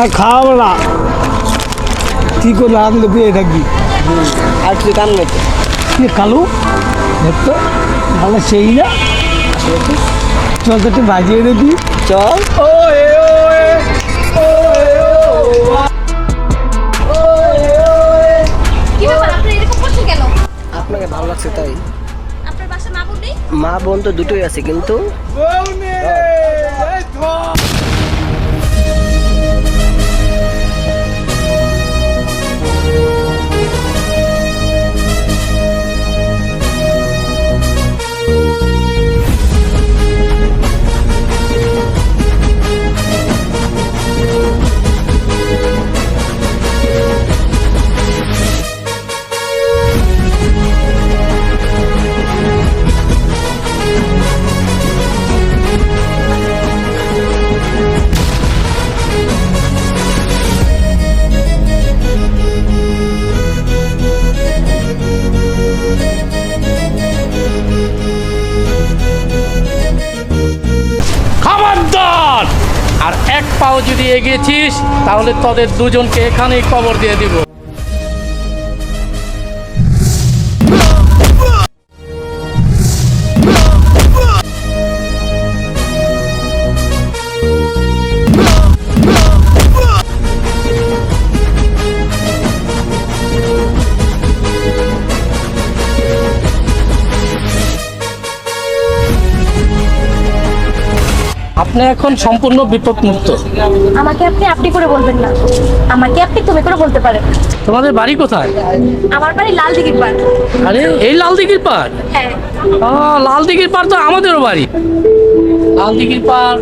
আর খাওয়াবো না। কি করে আনন্দ পেয়ে থাকবি? আর কিছু কাম নেই তো। কি কালু? দেখতো তাহলে সেই না। চল তো বাজিয়ে দেখি চল। ও এ এ এ কেন? আপনাকে ভালো লাগছে তাই। আপনার বাসা মা বোন নেই? মা বোন তো দুটোই আছে কিন্তু এক পাও যদি এগিয়েছিস তাহলে তোদের দুজনকে এখানেই কবর দিয়ে দিব। আপনি এখন সম্পূর্ণ বিপদ মুক্ত আমাকে আপনি আপনি করে বলবেন না। আমাকে আপনি তুমি করে বলতে পারেন। তোমাদের বাড়ি কোথায়? আমার বাড়ি লাল দিঘির পাড়। আরে এই লাল দিঘির পাড়? হ্যাঁ। লাল দিঘির পাড় তো আমাদেরও বাড়ি। লাল দিঘির পাড়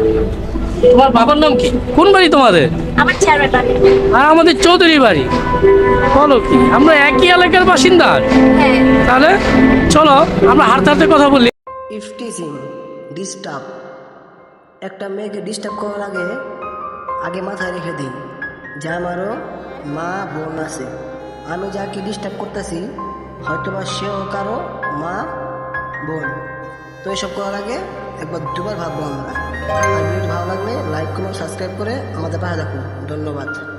তোমার বাবার নাম কি? কোন বাড়ি তোমাদের? আমার বাড়ি। আর আমাদের চৌধুরী বাড়ি। বলো কি আমরা একই এলাকার বাসিন্দা। হ্যাঁ। তাহলে চলো আমরা হারতে হারতে কথা বলি। ইফটিজিং ডিস্টার্ব একটা মেয়েকে ডিস্টার্ব করার আগে আগে মাথায় রেখে দিই যে আমারও মা, বোন আছে। আমি যাকে ডিস্টার্ব করতেছি হয়তো বা সেও কারও মা, বোন। তো এসব করার আগে একবার দুবার ভাববো আমরা। আর ভিডিও ভালো লাগলে লাইক করুন সাবস্ক্রাইব করে আমাদের পাশে দেখুন ধন্যবাদ।